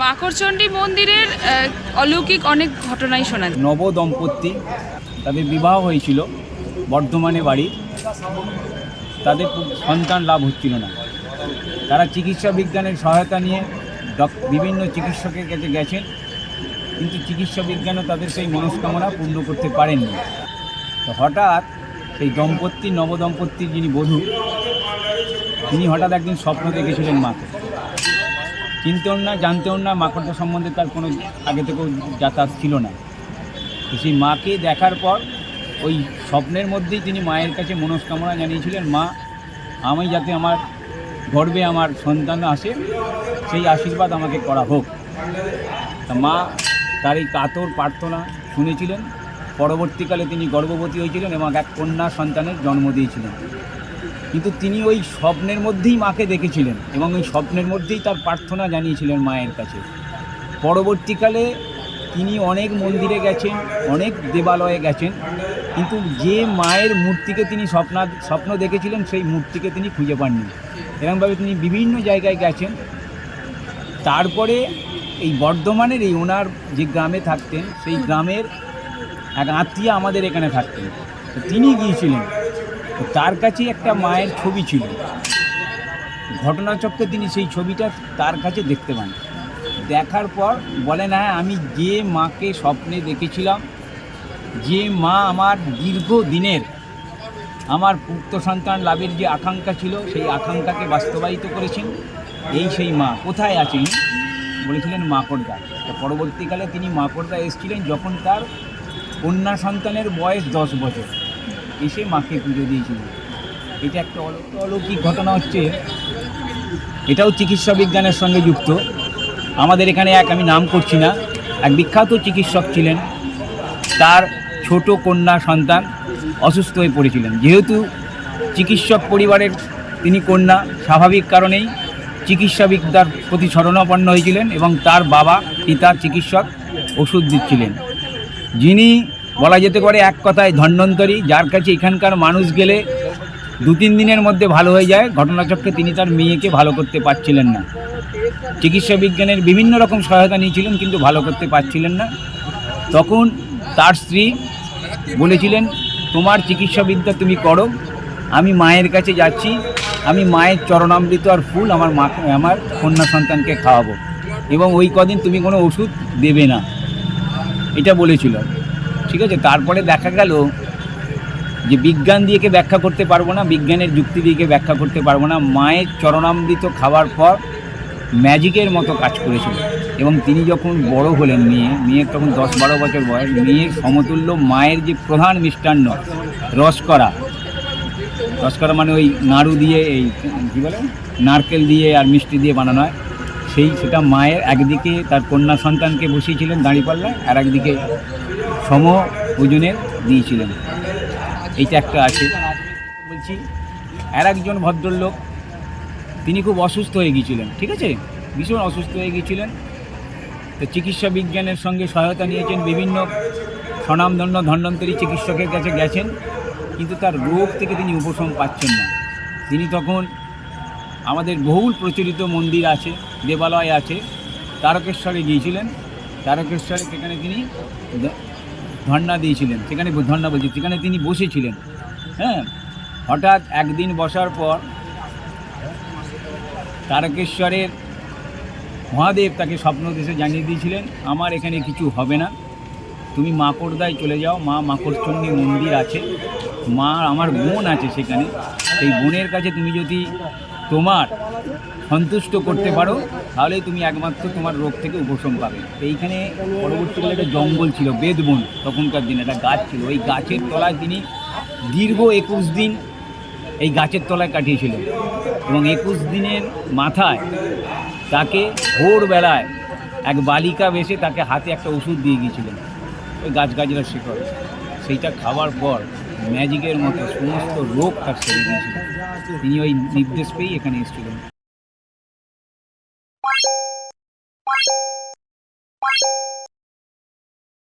মাকড়চণ্ডী মন্দিরের অলৌকিক অনেক ঘটনাই শোনা যায়। নব দম্পতি তাদের বিবাহ হয়েছিল, বর্ধমানে বাড়ি। তাদের সন্তান লাভ হচ্ছিল না। তারা চিকিৎসা বিজ্ঞানের সহায়তা নিয়ে বিভিন্ন চিকিৎসকের কাছে গেছেন, কিন্তু চিকিৎসা বিজ্ঞানও তাদের সেই মনস্কামনা পূর্ণ করতে পারেননি। তো হঠাৎ সেই দম্পতি নবদম্পতির যিনি বধূ, তিনি হঠাৎ একদিন স্বপ্ন দেখেছিলেন মাকে। চিনতেও না, জানতেও না মাকড়টা সম্বন্ধে তার কোনো আগে থেকেও যাতায়াত ছিল না। তো সেই মাকে দেখার পর ওই স্বপ্নের মধ্যেই তিনি মায়ের কাছে মনস্কামনা জানিয়েছিলেন, মা, আমি যাতে আমার গর্বে আমার সন্তান আসে, সেই আশীর্বাদ আমাকে করা হোক। তা মা তার এই কাতর প্রার্থনা শুনেছিলেন। পরবর্তীকালে তিনি গর্ভবতী হয়েছিলেন এবং এক কন্যা সন্তানের জন্ম দিয়েছিলেন। কিন্তু তিনি ওই স্বপ্নের মধ্যেই মাকে দেখেছিলেন এবং ওই স্বপ্নের মধ্যেই তার প্রার্থনা জানিয়েছিলেন মায়ের কাছে। পরবর্তীকালে তিনি অনেক মন্দিরে গেছেন, অনেক দেবালয়ে গেছেন, কিন্তু যে মায়ের মূর্তিকে তিনি স্বপ্ন স্বপ্ন দেখেছিলেন, সেই মূর্তিকে তিনি খুঁজে পাননি। এরকমভাবে তিনি বিভিন্ন জায়গায় গেছেন। তারপরে এই বর্ধমানের এই ওনার যে গ্রামে থাকতেন, সেই গ্রামের এক আত্মীয় আমাদের এখানে থাকতেন। তিনি গিয়েছিলেন। তার কাছে একটা মায়ের ছবি ছিল। ঘটনাচক্রে তিনি সেই ছবিটা তার কাছে দেখতে পান। দেখার পর বলেন হ্যাঁ আমি যে মাকে স্বপ্নে দেখেছিলাম, যে মা আমার দীর্ঘ দিনের আমার পুত্র সন্তান লাভের যে আকাঙ্ক্ষা ছিল, সেই আকাঙ্ক্ষাকে বাস্তবায়িত করেছেন এই সেই মা। কোথায় আছেন? বলেছিলেন মাকড়দা। পরবর্তীকালে তিনি মাকড়দা এসেছিলেন যখন তার কন্যা সন্তানের বয়স দশ বছর। এসে মাকে পুজো দিয়েছিলেন এটা একটা অল- অলৌকিক ঘটনা হচ্ছে, এটাও চিকিৎসা বিজ্ঞানের সঙ্গে যুক্ত। আমাদের এখানে এক, আমি নাম করছি না, এক বিখ্যাত চিকিৎসক ছিলেন। তার ছোট কন্যা সন্তান অসুস্থ হয়ে পড়েছিলেন। যেহেতু চিকিৎসক পরিবারের তিনি কন্যা, স্বাভাবিক কারণেই চিকিৎসাবিদ্যার প্রতি শরণাপন্ন হয়েছিলেন এবং তার বাবা পিতা চিকিৎসক ওষুধ দিচ্ছিলেন। যিনি বলা যেতে পারে এক কথায় ধন্বন্তরী যার কাছে এখানকার মানুষ গেলে দু তিন দিনের মধ্যে ভালো হয়ে যায়। ঘটনাচক্রে তিনি তার মেয়েকে ভালো করতে পারছিলেন না। চিকিৎসা বিজ্ঞানের বিভিন্ন রকম সহায়তা নিয়েছিলেন, কিন্তু ভালো করতে পারছিলেন না। তখন তার স্ত্রী বলেছিলেন, তোমার চিকিৎসাবিদ্যা তুমি করো। আমি মায়ের কাছে যাচ্ছি। আমি মায়ের চরণামৃত আর ফুল আমার মা আমার কন্যা সন্তানকে খাওয়াবো। এবং ওই কদিন তুমি কোনো ওষুধ দেবে না। এটা বলেছিল। ঠিক আছে? তারপরে দেখা গেল যে বিজ্ঞান দিয়েকে ব্যাখ্যা করতে পারব না, বিজ্ঞানের যুক্তি দিয়েকে ব্যাখ্যা করতে পারব না, মায়ের চরণামৃত খাওয়ার পর ম্যাজিকের মতো কাজ করেছিল। এবং তিনি যখন বড় হলেন মেয়ে, মেয়ের তখন দশ বারো বছর বয়স, মেয়ের সমতুল্য মায়ের যে প্রধান মিষ্টান্ন রস রসকরা রসকরা মানে ওই নাড়ু দিয়ে এই কী বলে? নারকেল দিয়ে আর মিষ্টি দিয়ে বানানো হয়। সেই সেটা মায়ের একদিকে তার কন্যা সন্তানকে বসিয়েছিলেন দাঁড়িপাল্লায়, আর একদিকে সম ওজনের দিয়েছিলেন। এইটা একটা আছে। বলছি, আর একজন ভদ্রলোক, তিনি খুব অসুস্থ হয়ে গিয়েছিলেন, ঠিক আছে? ভীষণ অসুস্থ হয়ে গিয়েছিলেন। তো চিকিৎসা বিজ্ঞানের সঙ্গে সহায়তা নিয়েছেন, বিভিন্ন স্বনামধন্য ধন্বন্তরী চিকিৎসকের কাছে গেছেন, কিন্তু তার রোগ থেকে তিনি উপশম পাচ্ছেন না। তিনি তখন আমাদের বহুল প্রচলিত মন্দির আছে, দেবালয় আছে, তারকেশ্বরে গিয়েছিলেন। তারকেশ্বরে সেখানে তিনি ধর্ণা দিয়েছিলেন। সেখানে ধর্ণা বলছি, সেখানে তিনি বসেছিলেন। হ্যাঁ? হঠাৎ একদিন বসার পর তারকেশ্বরের মহাদেব তাকে স্বপ্ন দেশে জানিয়ে দিয়েছিলেন, আমার এখানে কিছু হবে না। তুমি মাকড়দায় চলে যাও। মা মাকড়চণ্ডী মন্দির আছে। মা, আমার বোন আছে সেখানে। সেই বোনের কাছে তুমি যদি তোমার সন্তুষ্ট করতে পারো তাহলেই তুমি একমাত্র তোমার রোগ থেকে উপশম পাবে। এইখানে পরবর্তীকালে একটা জঙ্গল ছিল, বেদবন, তখনকার দিনে একটা গাছ ছিল। ওই গাছের তলায় তিনি দীর্ঘ একুশ দিন এই গাছের তলায় কাটিয়েছিলেন এবং একুশ দিনের মাথায় তাকে ভোরবেলায় এক বালিকা বেশে তাকে হাতে একটা ওষুধ দিয়ে গিয়েছিলেন। ওই গাছ গাছগাছরা শিকড়। সেইটা খাওয়ার পর ম্যাজিকের মতো সমস্ত রোগ তার সেরে গিয়েছিল তিনি ওই নির্দেশ পেয়েই এখানে এসেছিলেন।